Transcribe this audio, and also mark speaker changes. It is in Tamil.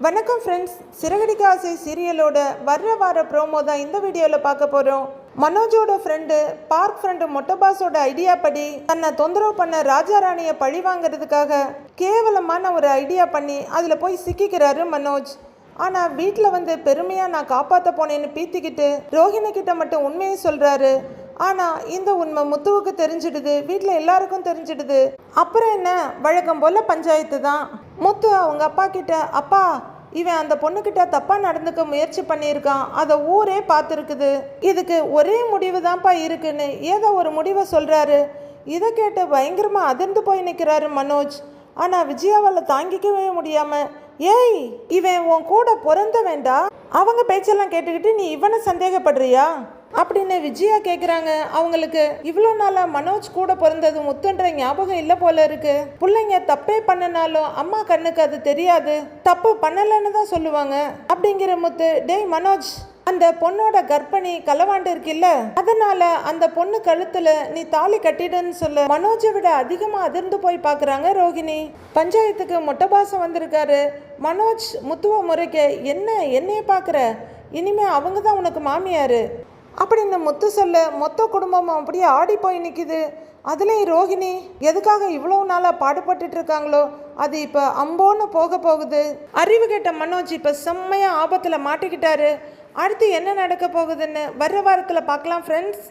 Speaker 1: வணக்கம் ஃப்ரெண்ட்ஸ் சிறகடிக்க ஆசை சீரியலோட வர்ற வார ப்ரோமோ தான் இந்த வீடியோவில் பார்க்க போகிறோம் மனோஜோட ஃப்ரெண்டு பார்க் ஃப்ரெண்டு மொட்டபாஸோட ஐடியா படி தன்னை தொந்தரவு பண்ண ராஜா ராணியை பழி வாங்குறதுக்காக கேவலமான ஒரு ஐடியா பண்ணி அதில் போய் சிக்கிக்கிறாரு மனோஜ். ஆனால் வீட்டில் வந்து பெருமையாக நான் காப்பாற்ற போனேன்னு பீத்திக்கிட்டு ரோஹிணி கிட்ட மட்டும் உண்மையை சொல்கிறாரு ஆனால் இந்த உண்மை முத்துவுக்கு தெரிஞ்சிடுது வீட்டில் எல்லாருக்கும் தெரிஞ்சிடுது. அப்புறம் என்ன? வழக்கம் போல் பஞ்சாயத்து தான். முத்து அவங்க அப்பா கிட்ட அப்பா இவன் அந்த பொண்ணுக்கிட்ட தப்பாக நடந்துக்க முயற்சி பண்ணியிருக்கான். அதை ஊரே பார்த்துருக்குது. இதுக்கு ஒரே முடிவு தான்ப்பா இருக்குன்னு ஏதோ ஒரு முடிவை சொல்கிறாரு இதை கேட்டு பயங்கரமாக அதிர்ந்து போய் நிற்கிறாரு மனோஜ். ஆனால் விஜயாவால் தாங்கிக்கவே முடியாமல் ஏய் இவன் உன் கூட பிறந்த வேண்டா அவங்க பேச்செல்லாம் கேட்டுக்கிட்டு நீ இவனை சந்தேகப்படுறியா? அப்படின்னு விஜயா கேட்குறாங்க அவங்களுக்கு இவ்வளோ நாளாக மனோஜ் கூட பிறந்தது முத்துன்ற ஞாபகம் இல்லை போல இருக்கு. பிள்ளைங்க தப்பே பண்ணனாலும் அம்மா கண்ணுக்கு அது தெரியாது. தப்பு பண்ணலைன்னு தான் சொல்லுவாங்க. அப்படிங்கிற முத்து டேய் மனோஜ் அந்த பொண்ணோட கர்ப்பிணி களவாண்டு இருக்குல்ல? அதனால அந்த பொண்ணு கழுத்துல நீ தாலி கட்டிடுன்னு சொல்ல. மனோஜை விட அதிகமா அதிர்ந்து போய் பாக்குறாங்க ரோகிணி. பஞ்சாயத்துக்கு மொட்டை பாசம் வந்திருக்காரு. மனோஜ் முத்துவ முறைக்க என்ன என்னைய பாக்குற? இனிமே அவங்க தான் உனக்கு மாமியாரு. அப்படி இந்த முத்து சொல்ல மொத்த குடும்பமும் அப்படியே ஆடி போய் நிற்கிது அதுலேயும் ரோகிணி எதுக்காக இவ்வளோ நாளாக பாடுபட்டுட்டு இருக்காங்களோ அது இப்போ அம்போன்னு போக போகுது. அறிவு கேட்ட மனோஜ் இப்போ செம்மையாக ஆபத்தில் மாட்டிக்கிட்டாரு. அடுத்து என்ன நடக்க போகுதுன்னு வர்ற வாரத்தில் பார்க்கலாம் ஃப்ரெண்ட்ஸ்